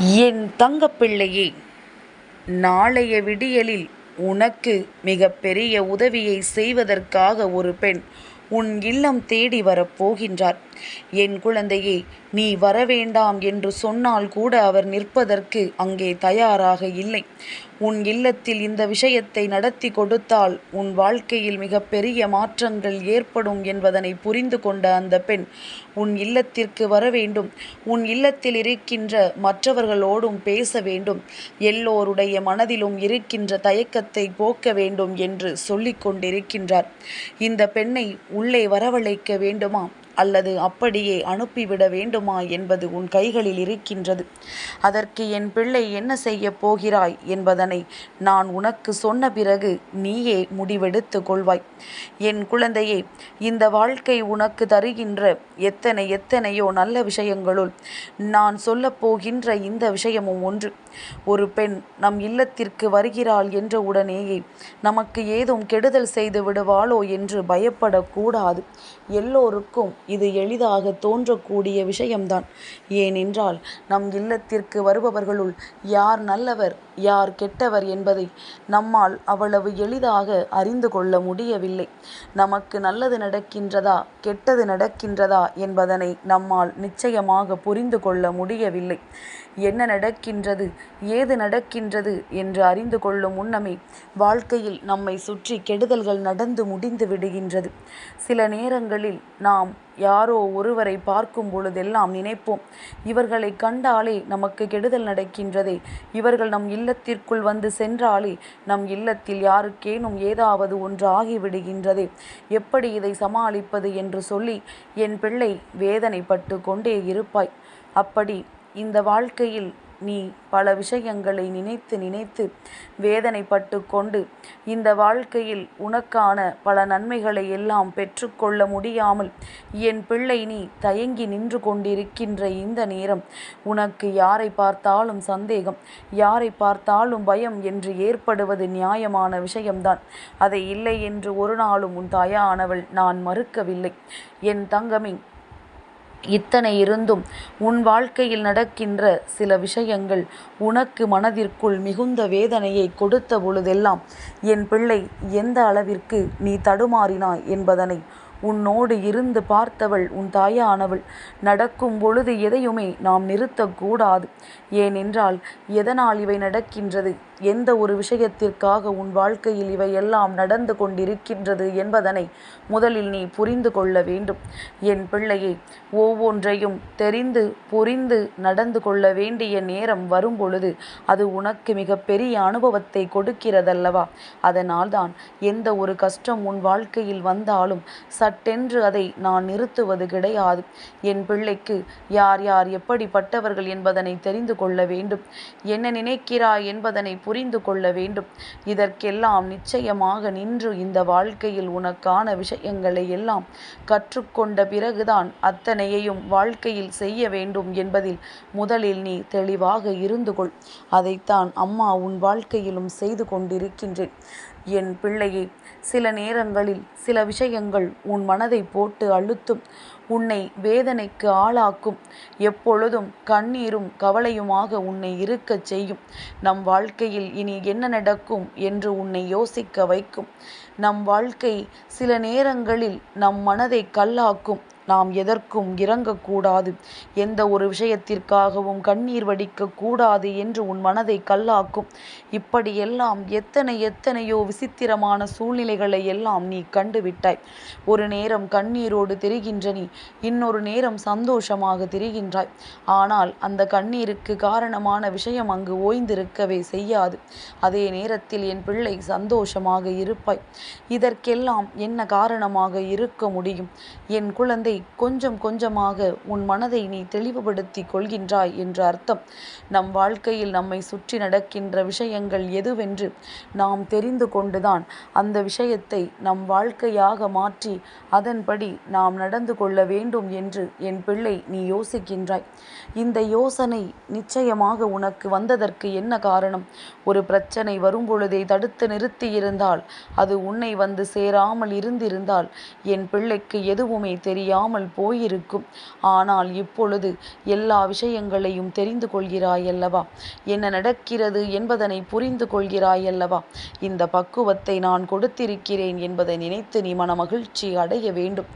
என் தங்கப்பிள்ளையே நாளைய விடியலில் உனக்கு மிக பெரிய உதவியை செய்வதற்காக ஒரு பெண் உன் இல்லம் தேடி வரப் போகின்றார். என் குழந்தையே நீ வரவேண்டாம் என்று சொன்னால் கூட அவர் நிற்பதற்கு அங்கே தயாராக இல்லை. உன் இல்லத்தில் இந்த விஷயத்தை நடத்தி கொடுத்தால் உன் வாழ்க்கையில் மிகப்பெரிய மாற்றங்கள் ஏற்படும் என்பதனை புரிந்து கொண்ட அந்த பெண் உன் இல்லத்திற்கு வர வேண்டும் உன் இல்லத்தில் இருக்கின்ற மற்றவர்களோடும் பேச வேண்டும். எல்லோருடைய மனதிலும் இருக்கின்ற தயக்கத்தை போக்க வேண்டும் என்று சொல்லிக் கொண்டிருக்கின்றார். இந்த பெண்ணை உள்ளே வரவழைக்க வேண்டுமா? அல்லது அப்படியே அனுப்பிவிட வேண்டுமா என்பது உன் கைகளில் இருக்கின்றது. அதற்கு என் பிள்ளை என்ன செய்யப் போகிறாய் என்பதனை நான் உனக்கு சொன்ன பிறகு நீயே முடிவெடுத்து கொள்வாய். என் குழந்தையே இந்த வாழ்க்கை உனக்கு தருகின்ற எத்தனை எத்தனையோ நல்ல விஷயங்களுள் நான் சொல்லப் போகின்ற இந்த விஷயமும் ஒன்று. ஒரு பெண் நம் இல்லத்திற்கு வருகிறாள் என்ற உடனேயே நமக்கு ஏதும் கெடுதல் செய்து விடுவாளோ என்று பயப்படக்கூடாது. எல்லோருக்கும் இது எளிதாக தோன்றக்கூடிய விஷயம்தான். ஏனென்றால் நம் இல்லத்திற்கு வருபவர்களுள் யார் நல்லவர் யார் கெட்டவர் என்பதை நம்மால் அவ்வளவு எளிதாக அறிந்து கொள்ள முடியவில்லை. நமக்கு நல்லது நடக்கின்றதா கெட்டது நடக்கின்றதா என்பதனை நம்மால் நிச்சயமாக புரிந்து கொள்ள முடியவில்லை. என்ன நடக்கின்றது? ஏது நடக்கின்றது? என்று அறிந்து கொள்ளும் முன்னமே வாழ்க்கையில் நம்மை சுற்றி கெடுதல்கள் நடந்து முடிந்து விடுகின்றது. சில நேரங்களில் நாம் யாரோ ஒருவரை பார்க்கும் பொழுதெல்லாம் நினைப்போம் இவர்களை கண்டாலே நமக்கு கெடுதல் நடக்கின்றதே. இவர்கள் நம் இல்லத்திற்குள் வந்து சென்றாலே நம் இல்லத்தில் யாருக்கேனும் ஏதாவது ஒன்று ஆகிவிடுகின்றதே. எப்படி இதை சமாளிப்பது? என்று சொல்லி என் பிள்ளை வேதனைப்பட்டு கொண்டே இருப்பாய். அப்படி இந்த வாழ்க்கையில் நீ பல விஷயங்களை நினைத்து நினைத்து வேதனைப்பட்டு கொண்டு இந்த வாழ்க்கையில் உனக்கான பல நன்மைகளை எல்லாம் பெற்றுக்கொள்ள முடியாமல் என் பிள்ளை நீ தயங்கி நின்று கொண்டிருக்கின்ற இந்த நேரம் உனக்கு யாரை பார்த்தாலும் சந்தேகம் யாரை பார்த்தாலும் பயம் என்று ஏற்படுவது நியாயமான விஷயம்தான். அதை இல்லை என்று ஒரு நாளும் உன் தாயானவள் நான் மறுக்கவில்லை. என் தங்கமே இத்தனை இருந்தும் உன் வாழ்க்கையில் நடக்கின்ற சில விஷயங்கள் உனக்கு மனதிற்குள் மிகுந்த வேதனையை கொடுத்த பொழுதெல்லாம் என் பிள்ளை எந்த அளவிற்கு நீ தடுமாறினாய் என்பதனை உன்னோடு இருந்து பார்த்தவள் உன் தாயானவள். நடக்கும் பொழுது எதையுமே நாம் நிறுத்தக்கூடாது ஏனென்றால் எதனால் இவை நடக்கின்றது? எந்த ஒரு விஷயத்திற்காக உன் வாழ்க்கையில் இவை எல்லாம் நடந்து கொண்டிருக்கின்றது என்பதனை முதலில் நீ புரிந்து கொள்ள வேண்டும். என் பிள்ளையே ஒவ்வொன்றையும் தெரிந்து புரிந்து நடந்து கொள்ள வேண்டிய நேரம் வரும் பொழுது அது உனக்கு மிகப்பெரிய அனுபவத்தை கொடுக்கிறதல்லவா? அதனால்தான் எந்த ஒரு கஷ்டம் உன் வாழ்க்கையில் வந்தாலும் சட்டென்று அதை நான் நிறுத்துவது கிடையாது. என் பிள்ளைக்கு யார் யார் எப்படிப்பட்டவர்கள் என்பதனை தெரிந்து கொள்ள வேண்டும். என்ன நினைக்கிறாய் என்பதனை புரிந்து கொள்ள வேண்டும். இதற்கெல்லாம் நிச்சயமாக நின்று இந்த வாழ்க்கையில் உனக்கான விஷயங்களை எல்லாம் கற்றுக்கொண்ட பிறகுதான் அத்தனையையும் வாழ்க்கையில் செய்ய வேண்டும் என்பதில் முதலில் நீ தெளிவாக இருந்து கொள். அதைத்தான் அம்மா உன் வாழ்க்கையிலும் செய்து கொண்டிருக்கின்றேன். என் பிள்ளையே சில நேரங்களில் சில விஷயங்கள் உன் மனதை போட்டு அழுத்தும். உன்னை வேதனைக்கு ஆளாக்கும். எப்பொழுதும் கண்ணீரும் கவலையுமாக உன்னை இருக்கச் செய்யும். நம் வாழ்க்கையில் இனி என்ன நடக்கும் என்று உன்னை யோசிக்க வைக்கும். நம் வாழ்க்கை சில நேரங்களில் நம் மனதை கல்லாக்கும். நாம் எதற்கும் இறங்கக்கூடாது. எந்த ஒரு விஷயத்திற்காகவும் கண்ணீர் வடிக்கக்கூடாது என்று உன் மனதை கல்லாக்கும். இப்படியெல்லாம் எத்தனை எத்தனையோ விசித்திரமான சூழ்நிலைகளை எல்லாம் நீ கண்டுவிட்டாய் ஒரு நேரம் கண்ணீரோடு தெரிகின்ற நீ இன்னொரு நேரம் சந்தோஷமாக திரிகின்றாய். ஆனால் அந்த கண்ணீருக்கு காரணமான விஷயம் அங்கு ஓய்ந்திருக்கவே செய்யாது. அதே நேரத்தில் என் பிள்ளை சந்தோஷமாக இருப்பாய். இதற்கெல்லாம் என்ன காரணமாக இருக்க முடியும்? என் குழந்தை கொஞ்சம் கொஞ்சமாக உன் மனதை நீ தெளிவுபடுத்தி கொள்கின்றாய் என்று அர்த்தம். நம் வாழ்க்கையில் நம்மை சுற்றி நடக்கின்ற விஷயங்கள் எதுவென்று நாம் தெரிந்து கொண்டுதான் அந்த விஷயத்தை நம் வாழ்க்கையாக மாற்றி அதன்படி நாம் நடந்து கொள்ள வேண்டும் என்று என் பிள்ளை நீ யோசிக்கின்றாய். இந்த யோசனை நிச்சயமாக உனக்கு வந்ததற்கு என்ன காரணம்? ஒரு பிரச்சனை வரும்பொழுதே தடுத்து நிறுத்தியிருந்தால் அது உன்னை வந்து சேராமல் இருந்திருந்தால் என் பிள்ளைக்கு எதுவுமே தெரியாமல் போயிருக்கும். ஆனால் இப்பொழுது எல்லா விஷயங்களையும் தெரிந்து கொள்கிறாயல்லவா? என்ன நடக்கிறது என்பதனை புரிந்து கொள்கிறாயல்லவா? இந்த பக்குவத்தை நான் கொடுத்திருக்கிறேன் என்பதை நினைத்து நீ மனமகிழ்ச்சி அடைய வேண்டும்.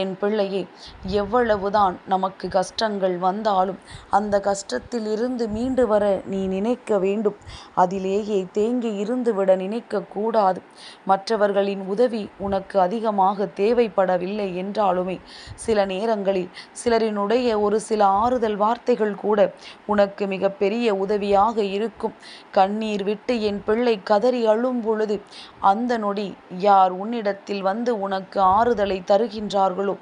என் பிள்ளையே எவ்வளவுதான் நமக்கு கஷ்டங்கள் வந்தாலும் அந்த கஷ்டத்தில் இருந்து மீண்டு வர நீ நினைக்க வேண்டும். அதிலேயே தேங்கி இருந்துவிட நினைக்க கூடாது. மற்றவர்களின் உதவி உனக்கு அதிகமாக தேவைப்படவில்லை என்றாலுமே சில நேரங்களில் சிலரினுடைய ஒரு சில ஆறுதல் வார்த்தைகள் கூட உனக்கு மிகப்பெரிய உதவியாக இருக்கும். கண்ணீர் விட்டு என் பிள்ளை கதறி அழும் பொழுது அந்த நொடி யார் உன்னிடத்தில் வந்து உனக்கு ஆறுதலை தருகின்றார்களோ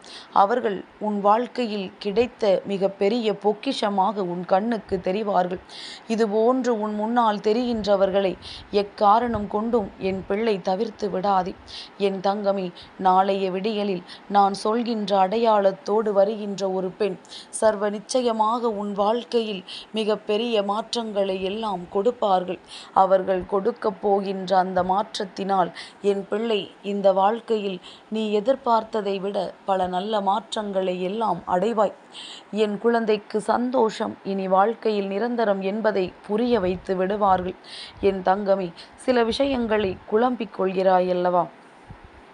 அவர் அவர்கள் உன் வாழ்க்கையில் கிடைத்த மிக பெரிய பொக்கிஷமாக உன் கண்ணுக்கு தெரிவார்கள். இதுபோன்று உன் முன்னால் தெரிகின்றவர்களை எக்காரணம் கொண்டும் என் பிள்ளை தவிர்த்து விடாதே. என் தங்கமே நாளைய விடியலில் நான் சொல்கின்ற அடையாளத்தோடு வருகின்ற ஒரு பெண் சர்வ நிச்சயமாக உன் வாழ்க்கையில் மிக பெரிய மாற்றங்களை எல்லாம் கொடுப்பார்கள். அவர்கள் கொடுக்கப் போகின்ற அந்த மாற்றத்தினால் என் பிள்ளை இந்த வாழ்க்கையில் நீ எதிர்பார்த்ததை விட பல நல்ல மாற்ற மாற்றங்களை எல்லாம் அடைவாய். என் குழந்தைக்கு சந்தோஷம் இனி வாழ்க்கையில் நிரந்தரம் என்பதை புரிய வைத்து விடுவார்கள். என் தங்கமே சில விஷயங்களை குழம்பிக் கொள்கிறாயல்லவா?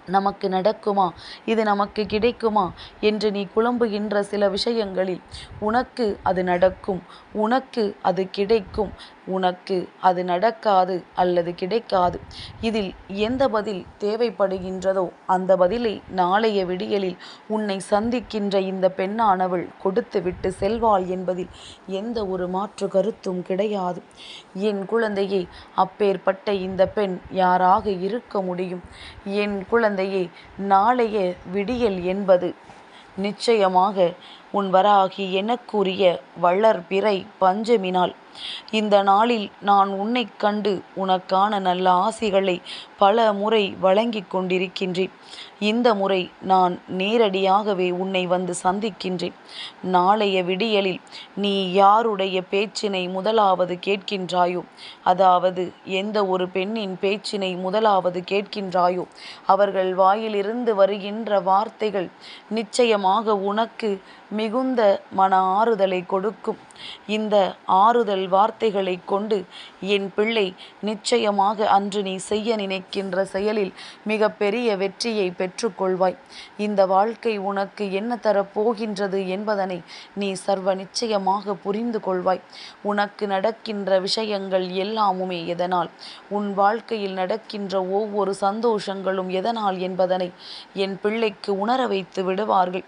நமக்கு நடக்குமா? இது நமக்கு கிடைக்குமா? என்று நீ குழம்புகின்ற சில விஷயங்களில் உனக்கு அது நடக்கும் உனக்கு அது கிடைக்கும். உனக்கு அது நடக்காது அல்லது கிடைக்காது. இதில் எந்த பதில் தேவைப்படுகின்றதோ அந்த பதிலை நாளைய விடியலில் உன்னை சந்திக்கின்ற இந்த பெண்ணானவள் கொடுத்துவிட்டு செல்வாள் என்பதில் எந்த ஒரு மாற்று கருத்தும் கிடையாது. என் குழந்தையே அப்பேற்பட்ட இந்த பெண் யாராக இருக்க முடியும்? என் குழந்தையே நாளைய விடியல் என்பது நிச்சயமாக உன் வராகி எனக்குரிய வளர்பிறை பிறை பஞ்சமினால் இந்த நாளில் நான் உன்னைக் கண்டு உனக்கான நல்ல ஆசிகளை பல முறை வழங்கிக் கொண்டிருக்கின்றேன். இந்த முறை நான் நேரடியாகவே உன்னை வந்து சந்திக்கின்றேன். நாளைய விடியலில் நீ யாருடைய பேச்சினை முதலாவது கேட்கின்றாயோ? அதாவது எந்த ஒரு பெண்ணின் பேச்சினை முதலாவது கேட்கின்றாயோ? அவர்கள் வாயிலிருந்து வருகின்ற வார்த்தைகள் நிச்சயமாக உனக்கு மிகுந்த மன ஆறுதலை கொடுக்கும். இந்த ஆறுதல் வார்த்தைகளை கொண்டு என் பிள்ளை நிச்சயமாக அன்று நீ செய்ய நினைக்கின்ற செயலில் மிக பெரிய வெற்றியை பெற்றுக்கொள்வாய். இந்த வாழ்க்கை உனக்கு என்ன தரப்போகின்றது என்பதனை நீ சர்வ நிச்சயமாக புரிந்து கொள்வாய். உனக்கு நடக்கின்ற விஷயங்கள் எல்லாமுமே எதனால்? உன் வாழ்க்கையில் நடக்கின்ற ஒவ்வொரு சந்தோஷங்களும் எதனால் என்பதனை என் பிள்ளைக்கு உணர வைத்து விடுவார்கள்.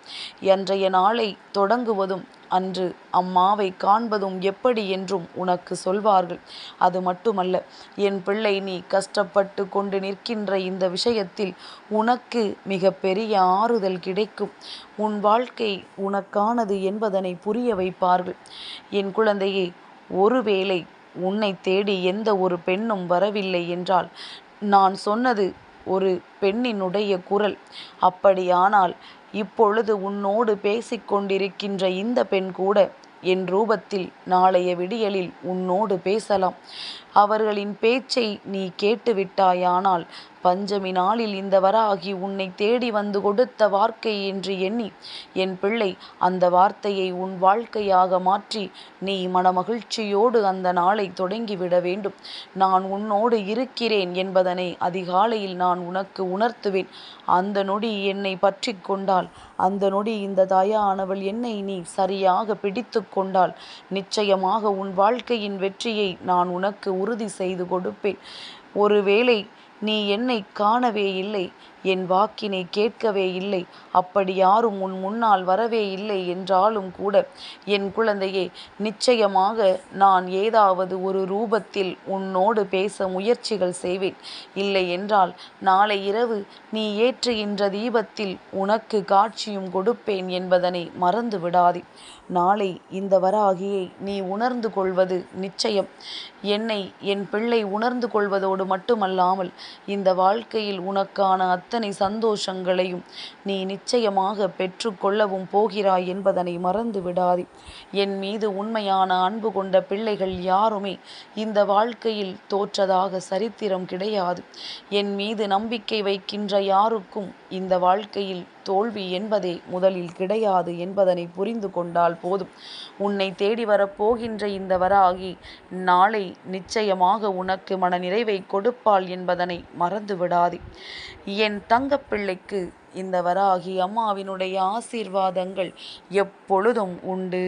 அன்றைய நாளை தொடங்குவதும் அன்று அம்மாவை காண்பதும் எப்படி என்றும் உனக்கு சொல்வார்கள். அது மட்டுமல்ல என் பிள்ளை நீ கஷ்டப்பட்டு கொண்டு நிற்கின்ற இந்த விஷயத்தில் உனக்கு மிக பெரிய ஆறுதல் கிடைக்கும். உன் வாழ்க்கை உனக்கானது என்பதனை புரிய வைப்பார்கள். என் குழந்தையே ஒருவேளை உன்னை தேடி எந்த ஒரு பெண்ணும் வரவில்லை என்றால் நான் சொன்னது ஒரு பெண்ணினுடைய குரல். அப்படியானால் இப்பொழுது உன்னோடு பேசிக்கொண்டிருக்கின்ற இந்த பெண் கூட என் ரூபத்தில் நாளைய விடியலில் உன்னோடு பேசலாம். அவர்களின் பேச்சை நீ கேட்டுவிட்டாயானால் பஞ்சமி நாளில் இந்த வராகி உன்னை தேடி வந்து கொடுத்த வார்க்கை என்று எண்ணி என் பிள்ளை அந்த வார்த்தையை உன் வாழ்க்கையாக மாற்றி நீ மனமகிழ்ச்சியோடு அந்த நாளை தொடங்கிவிட வேண்டும். நான் உன்னோடு இருக்கிறேன் என்பதனை அதிகாலையில் நான் உனக்கு உணர்த்துவேன். அந்த நொடி என்னை பற்றி கொண்டால் அந்த நொடி இந்த தாயானவள் என்னை நீ சரியாக பிடித்து கொண்டால் நிச்சயமாக உன் வாழ்க்கையின் வெற்றியை நான் உனக்கு உறுதி செய்து கொடுப்பேன். ஒருவேளை நீ என்னை காணவே இல்லை என் வாக்கினை கேட்கவே இல்லை அப்படி யாரும் உன் முன்னால் வரவே இல்லை என்றாலும் கூட என் குழந்தையே நிச்சயமாக நான் ஏதாவது ஒரு ரூபத்தில் உன்னோடு பேச முயற்சிகள் செய்வேன். இல்லை என்றால் நாளை இரவு நீ ஏற்றுகின்ற தீபத்தில் உனக்கு காட்சியும் கொடுப்பேன் என்பதனை மறந்து விடாதே. நாளை இந்த வராகியை நீ உணர்ந்து கொள்வது நிச்சயம். என்னை என் பிள்ளை உணர்ந்து கொள்வதோடு மட்டுமல்லாமல் இந்த வாழ்க்கையில் உனக்கான அத்தனை சந்தோஷங்களையும் நீ நிச்சயமாக பெற்றுக்கொள்ளவும் போகிறாய் என்பதனை மறந்து விடாதே. என் மீது உண்மையான அன்பு கொண்ட பிள்ளைகள் யாருமே இந்த வாழ்க்கையில் தோற்றதாக சரித்திரம் கிடையாது. என் மீது நம்பிக்கை வைக்கின்ற யாருக்கும் இந்த வாழ்க்கையில் தோல்வி என்பதே முதலில் கிடையாது என்பதனை புரிந்து கொண்டால் போதும். உன்னை தேடி வரப்போகின்ற இந்த வராகி நாளை நிச்சயமாக உனக்கு மனநிறைவை கொடுப்பாள் என்பதனை மறந்து விடாதே. என் தங்கப்பிள்ளைக்கு இந்த வராகி அம்மாவினுடைய ஆசீர்வாதங்கள் எப்பொழுதும் உண்டு.